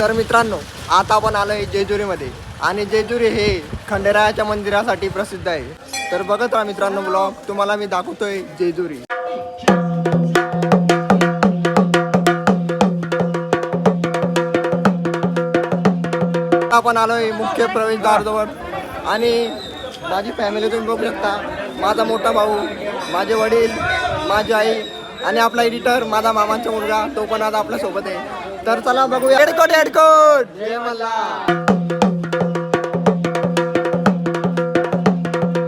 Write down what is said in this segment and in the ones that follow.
तर मित्रांनो आता आपण आहे जेजुरीमध्ये. आणि जेजुरी हे खंडेरायाच्या मंदिरासाठी प्रसिद्ध आहे. तर बघत राहा मित्रांनो ब्लॉग तुम्हाला मी दाखवतोय जेजुरी. आपण आलोय मुख्य प्रवेशद्वारजवळ. आणि माझी फॅमिली तुम्ही बघू शकता. माझा मोठा भाऊ माझे वडील माझी आई आणि आपला एडिटर माझा मामांचा मुलगा तो पण आज आपल्यासोबत आहे. तर चला बघूया. हेडकोट हेडकोट जय मल्हार.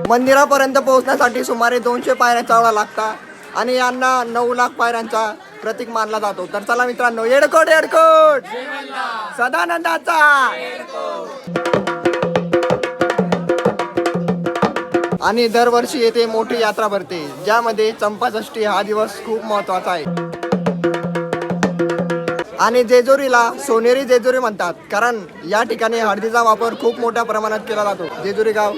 मंदिरापर्यंत पोहोचण्यासाठी सुमारे दोनशे पायऱ्या चढाव्या लागतात आणि यांना नऊ लाख पायऱ्यांचा प्रतीक मानला जातो. तर चला मित्रांनो येडकोट येडकोट सदानंदाचा. आणि दरवर्षी येथे मोठी यात्रा भरते ज्यामध्ये चंपाषष्ठी हा दिवस खूप महत्त्वाचा आहे. आणि जेजुरीला सोनेरी जेजुरी म्हणतात. कारण या ठिकाणी हळदीचा वापर खूप मोठ्या प्रमाणात केला जातो. जेजुरी गाव.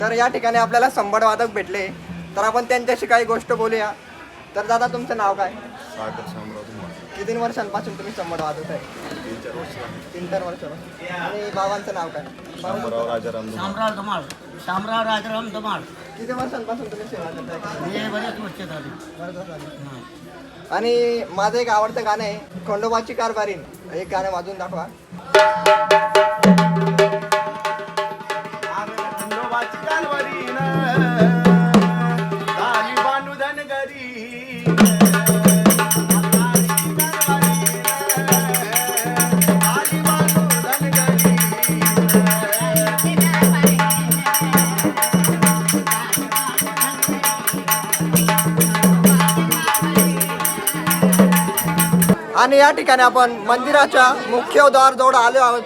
तर या ठिकाणी आपल्याला संबड वादक भेटले. तर आपण त्यांच्याशी काही गोष्ट बोलूया. तर दादा तुमचं नाव काय? सागर किती वर्षांपासून तुम्ही संबड वाजवत आहे. तीन चार वर्ष झाली. तीन चार वर्षापासून. आणि बाबांचं नाव काय? शामराव राजाराम. शामराव धमाळ. शामराव राजाराम धमाळ. किती वर्षांपासून तुम्ही सेवा करताय? हे बरेच वर्ष झाली. बरं झालं. आणि माझं एक आवडतं गाणं आहे खंडोबाची कारभारीन. एक गाणं वाजवून दाखवा. खंडोबाची कालवरीन, आणि या ठिकाणी आपण मंदिराच्या मुख्य द्वार जवळ आलो आहोत.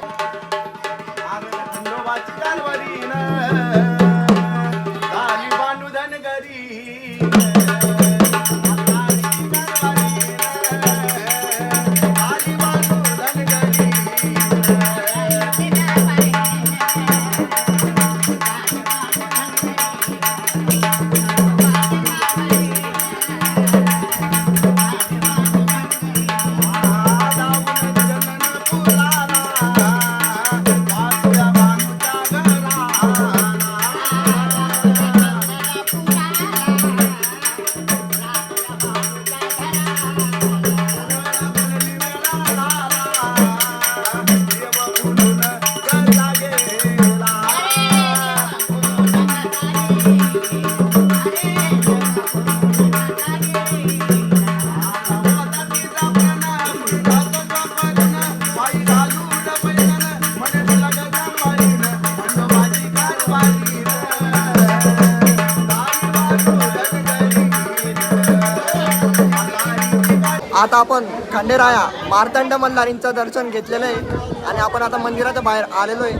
आता आपण खंडेराया मार्तंड मल्हारींचं दर्शन घेतलेलं आहे. आणि आपण आता मंदिराच्या बाहेर आलेलो आहे.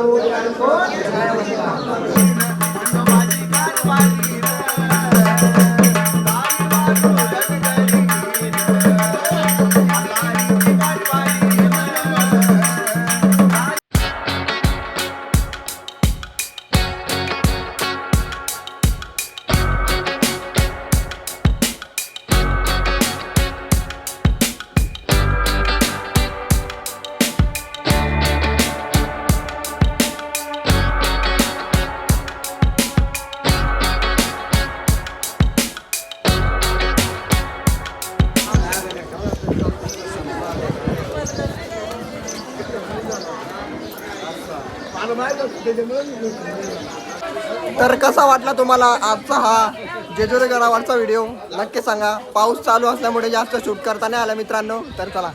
Assalamualaikum. तर कसा वाटला तुम्हाला आजचा हा जेजुरी गडावरचा व्हिडिओ? नक्की सांगा. पाऊस चालू असल्यामुळे जास्त शूट करता नाही आला मित्रांनो. तर चला.